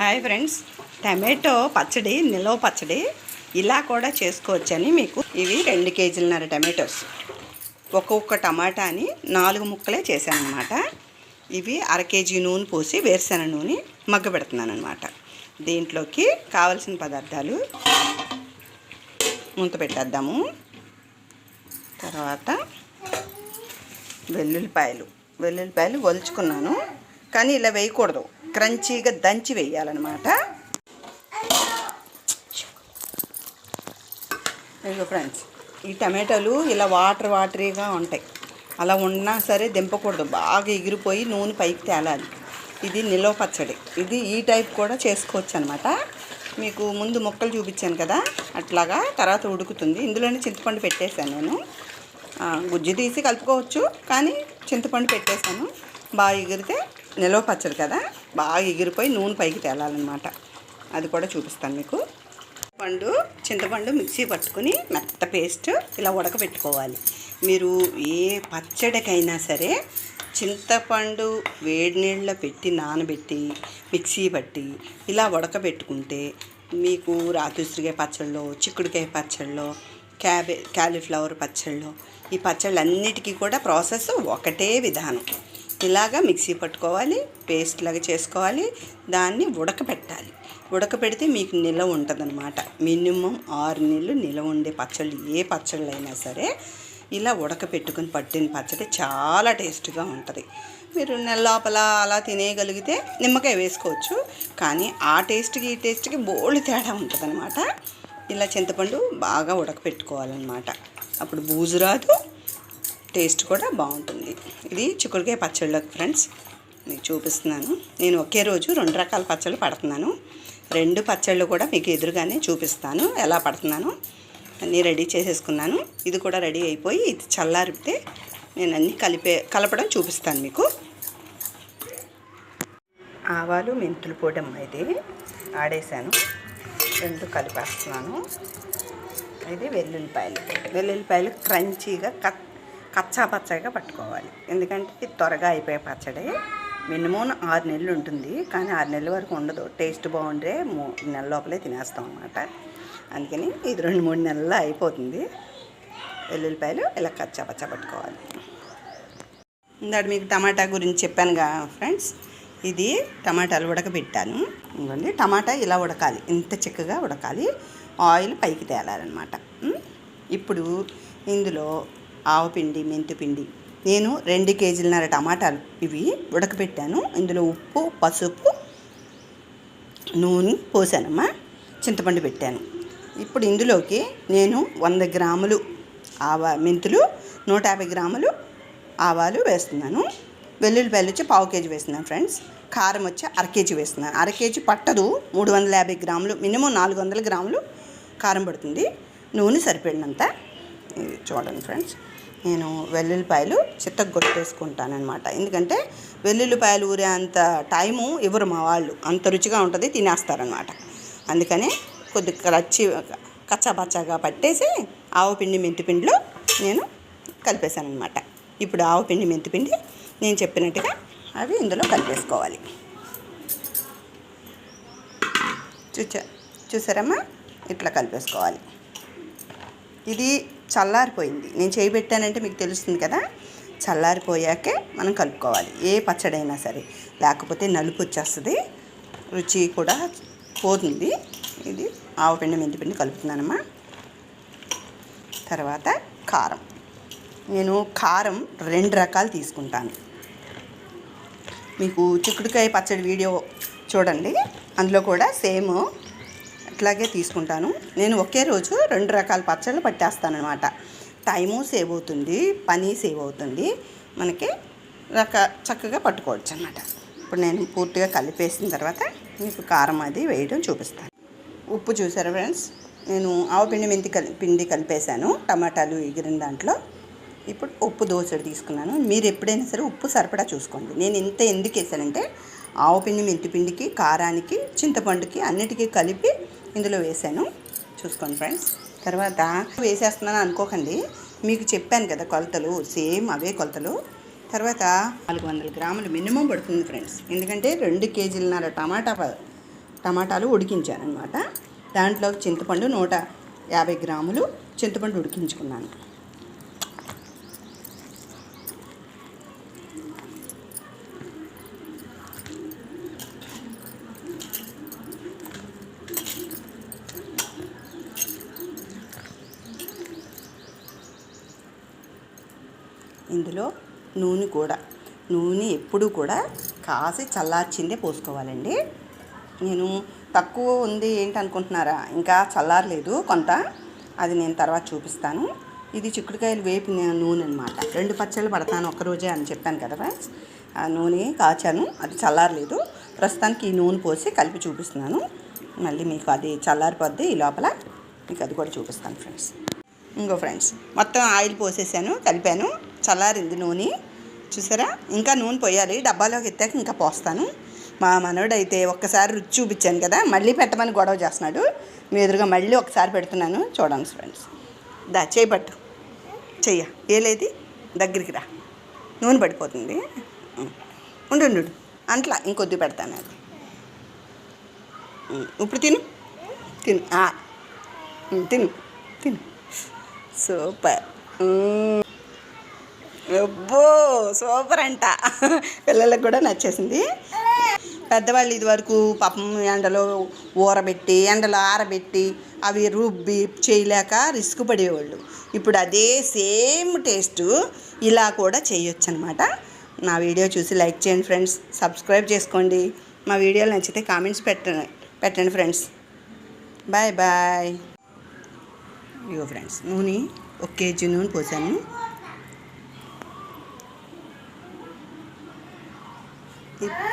Hi friends. Tomato పచ్చడి నిలవ పచ్చడి ఇలా కూడా చేసుకోవచ్చని మీకు ఇవి రెండు కేజీలన్నర టమాటోస్. ఒక్కొక్క టమాటాని నాలుగు ముక్కలే చేశాను అనమాట ఇవి అర కేజీ నూనె పోసి వేరుశెనగ నూనె మగ్గబెడుతున్నాను అనమాట దీంట్లోకి కావలసిన పదార్థాలు ముంత పెట్టేద్దాము. తర్వాత వెల్లుల్లిపాయలు. వెల్లుల్లిపాయలు వలుచుకున్నాను కానీ ఇలా వేయకూడదు. క్రంచీగా దంచి వేయాలన్నమాట. ఇదిగో ఫ్రెండ్స్ ఈ టమాటాలు ఇలా వాటర్ వాటరీగా ఉంటాయి. అలా ఉన్నా సరే దింపకూడదు బాగా ఎగిరిపోయి నూనె పైకి తేలాలి. ఇది నిలవ పచ్చడి. ఇది ఈ టైప్ కూడా చేసుకోవచ్చు అనమాట మీకు ముందు ముక్కలు చూపించాను కదా అట్లాగా తర్వాత ఉడుకుతుంది. ఇందులోనే చింతపండు పెట్టేశాను నేను. గుజ్జు తీసి కలుపుకోవచ్చు కానీ చింతపండు పెట్టేశాను. బాగా ఎగిరితే నిలవ పచ్చడి కదా. బాగా ఎగిరిపోయి నూనె పైకి తేలాలన్నమాట. అది కూడా చూపిస్తాను మీకు. పండు చింతపండు మిక్సీ పట్టుకుని మెత్త పేస్ట్ ఇలా ఉడకబెట్టుకోవాలి. మీరు ఏ పచ్చడికైనా సరే చింతపండు వేడి నీళ్ళలో పెట్టి నానబెట్టి మిక్సీ పట్టి ఇలా ఉడకబెట్టుకుంటే మీకు రాతుసిరికాయ పచ్చళ్ళు చిక్కుడుకాయ పచ్చళ్ళు క్యాబే క్యాలీఫ్లవర్ పచ్చళ్ళు ఈ పచ్చళ్ళన్నిటికీ కూడా ప్రాసెస్ ఒకటే విధానం. ఇలాగా మిక్సీ పట్టుకోవాలి పేస్ట్ లాగా చేసుకోవాలి దాన్ని ఉడకపెట్టాలి ఉడకపెడితే మీకు నిలవ ఉంటుందన్నమాట. మినిమం ఆరు నీళ్ళు నిలవ ఉండే పచ్చళ్ళు ఏ పచ్చళ్ళు అయినా సరే ఇలా ఉడకపెట్టుకుని పట్టిన పచ్చడి చాలా టేస్ట్గా ఉంటుంది. మీరు నెల లోపల అలా తినేయగలిగితే నిమ్మకాయ వేసుకోవచ్చు కానీ ఆ టేస్ట్కి ఈ టేస్ట్కి బోల్డ్ తేడా ఉంటుంది ఇలా చింతపండు బాగా ఉడకపెట్టుకోవాలన్నమాట అప్పుడు బూజు రాదు టేస్ట్ కూడా బాగుంటుంది. ఇది చిక్కుడుకాయ పచ్చళ్ళకి ఫ్రెండ్స్. మీకు చూపిస్తున్నాను. నేను ఒకే రోజు రెండు రకాల పచ్చళ్ళు పడుతున్నాను. రెండు పచ్చళ్ళు కూడా మీకు ఎదురుగానే చూపిస్తాను. ఎలా పడుతున్నాను అన్నీ రెడీ చేసేసుకున్నాను. ఇది కూడా రెడీ అయిపోయి ఇది చల్లారితే నేను అన్నీ కలిపే కలపడం చూపిస్తాను మీకు. ఆవాలు మెంతులు పొడి ఇది ఆడేసాను. రెండు కలిపేస్తున్నాను. ఇది వెల్లుల్లిపాయలు. వెల్లుల్లిపాయలు క్రంచీగా కత్ కచ్చా పచ్చగా పట్టుకోవాలి. ఎందుకంటే ఇది త్వరగా అయిపోయే పచ్చడి మినిమం ఆరు నెలలు ఉంటుంది. కానీ ఆరు నెలల వరకు ఉండదు. టేస్ట్ బాగుంటే మూ నెల లోపలే తినేస్తాం అన్నమాట. అందుకని ఇది రెండు మూడు నెలల్లో అయిపోతుంది. వెల్లుల్లిపాయలు ఇలా కచ్చా పచ్చా పట్టుకోవాలి. ఇందాక మీకు టమాటా గురించి చెప్పానుగా ఫ్రెండ్స్. ఇది టమాటాలు ఉడకబెట్టాను. ఇవ్వండి టమాటా ఇలా ఉడకాలి. ఇంత చిక్కగా ఉడకాలి. ఆయిల్ పైకి తేలాలన్నమాట. ఇప్పుడు ఇందులో ఆవపిండి మెంతిపిండి నేను రెండు కేజీలన్నర టమాటాలు ఇవి ఉడకబెట్టాను ఇందులో ఉప్పు పసుపు నూనె పోసానమ్మా. చింతపండు పెట్టాను. ఇప్పుడు ఇందులోకి నేను వంద గ్రాములు ఆవా మెంతులు నూట యాభై గ్రాములు ఆవాలు వేస్తున్నాను. వెల్లుల్లిపాయలు వచ్చి పావు కేజీ వేస్తున్నాను ఫ్రెండ్స్. కారం వచ్చి అర కేజీ వేస్తున్నాను. అర కేజీ పట్టదు. మూడు వందల యాభై గ్రాములు మినిమం నాలుగు వందల గ్రాములు కారం పడుతుంది. నూనె సరిపడినంత. చూడండి ఫ్రెండ్స్. నేను వెల్లుల్లిపాయలు చిత్తగొట్టేసుకుంటానమాట ఎందుకంటే వెల్లుల్లిపాయలు ఊరే అంత టైము ఇవ్వరు మా వాళ్ళు. అంత రుచిగా ఉంటుంది తినేస్తారనమాట అందుకని కొద్ది కచ్చి కచ్చాపచ్చాగా పట్టేసి ఆవపిండి మెంతిపిండిలో నేను కలిపేశాను అనమాట ఇప్పుడు ఆవపిండి మెంతిపిండి నేను చెప్పినట్టుగా అవి ఇందులో కలిపేసుకోవాలి. చూచా చూసారమ్మా? ఇట్లా కలిపేసుకోవాలి. ఇది చల్లారిపోయింది. నేను చేయి పెట్టానంటే మీకు తెలుస్తుంది కదా? చల్లారిపోయాకే మనం కలుపుకోవాలి. ఏ పచ్చడైనా సరే. లేకపోతే నలుపు వచ్చేస్తుంది. రుచి కూడా పోతుంది. ఇది ఆవపిండి మెంతిపిండి కలుపుతున్నానమ్మా. తర్వాత కారం. నేను కారం రెండు రకాలు తీసుకుంటాను. మీకు చిక్కుడుకాయ పచ్చడి వీడియో చూడండి. అందులో కూడా సేమ్ ఇట్లాగే తీసుకుంటాను. నేను ఒకే రోజు రెండు రకాల పచ్చళ్ళు పట్టేస్తానమాట టైము సేవ్ అవుతుంది పని సేవ్ అవుతుంది. మనకి రక చక్కగా పట్టుకోవచ్చు అనమాట ఇప్పుడు నేను పూర్తిగా కలిపేసిన తర్వాత మీకు కారం అది వేయడం చూపిస్తాను. ఉప్పు చూసారా ఫ్రెండ్స్? నేను ఆవపిండి మెంతి కలి పిండి కలిపేశాను టమాటాలు ఎగిరిన దాంట్లో. ఇప్పుడు ఉప్పు దోసడి తీసుకున్నాను. మీరు ఎప్పుడైనా సరే ఉప్పు సరిపడా చూసుకోండి. నేను ఇంత ఎందుకు వేసానంటే ఆవపిండి మెంతిపిండికి కారానికి చింతపండుకి అన్నిటికీ కలిపి ఇందులో వేసాను చూసుకోండి ఫ్రెండ్స్. తర్వాత వేసేస్తున్నాను అనుకోకండి. మీకు చెప్పాను కదా కొలతలు సేమ్ అవే కొలతలు. తర్వాత నాలుగు వందల గ్రాములు మినిమం పడుతుంది ఫ్రెండ్స్. ఎందుకంటే రెండు కేజీలన్నర టమాటా ప- టమాటాలు ఉడికించాను అనమాట దాంట్లో చింతపండు నూట యాభై గ్రాములు చింతపండు ఉడికించుకున్నాను. ఇందులో నూనె కూడా. నూనె ఎప్పుడు కూడా కాసి చల్లార్చిందే పోసుకోవాలండి. నేను తక్కువ ఉంది ఏంటి అనుకుంటున్నారా? ఇంకా చల్లారలేదు కొంత. అది నేను తర్వాత చూపిస్తాను. ఇది చిక్కుడుకాయలు వేపిన నూనె అనమాట రెండు పచ్చళ్ళు పడతాను ఒక్కరోజే అని చెప్పాను కదా ఫ్రెండ్స్. ఆ నూనె కాచాను. అది చల్లారలేదు. ప్రస్తుతానికి ఈ నూనె పోసి కలిపి చూపిస్తున్నాను. మళ్ళీ మీకు అది చల్లారిపోద్ది ఈ లోపల. మీకు అది కూడా చూపిస్తాను ఫ్రెండ్స్. ఇంకో ఫ్రెండ్స్ మొత్తం ఆయిల్ పోసేసాను కలిపాను. చల్లారింది నూనె. చూసారా? ఇంకా నూనె పోయాలి. డబ్బాలోకి ఎత్తాక ఇంకా పోస్తాను. మా మనవడు అయితే ఒక్కసారి రుచి చూపించాను కదా మళ్ళీ పెట్టమని గొడవ చేస్తున్నాడు. మీ ఎదురుగా మళ్ళీ ఒకసారి పెడుతున్నాను. చూడండి ఫ్రెండ్స్. దా చేయి చెయ్య. ఏలేది దగ్గరికి రా. నూనె పడిపోతుంది. ఉండు ఉండు అంట్లా ఇంకొద్ది పెడతాను అది. ఇప్పుడు తిను. తిను. తిను. తిను. సూపర్. అబ్బో సూపర్ అంట. పిల్లలకు కూడా నచ్చేసింది. పెద్దవాళ్ళు ఇది వరకు పాపం ఎండలో ఊరబెట్టి ఎండలో ఆరబెట్టి అవి రుబ్బి చేయలేక రిస్క్ పడేవాళ్ళు. ఇప్పుడు అదే సేమ్ టేస్ట్ ఇలా కూడా చేయొచ్చు అనమాట నా వీడియో చూసి లైక్ చేయండి ఫ్రెండ్స్. సబ్స్క్రైబ్ చేసుకోండి. మా వీడియోలు నచ్చితే కామెంట్స్ పెట్టండి పెట్టండి ఫ్రెండ్స్. Bye bye. ఇగో ఫ్రెండ్స్ నూనె ఒక కేజీ నూనె పోసాను. it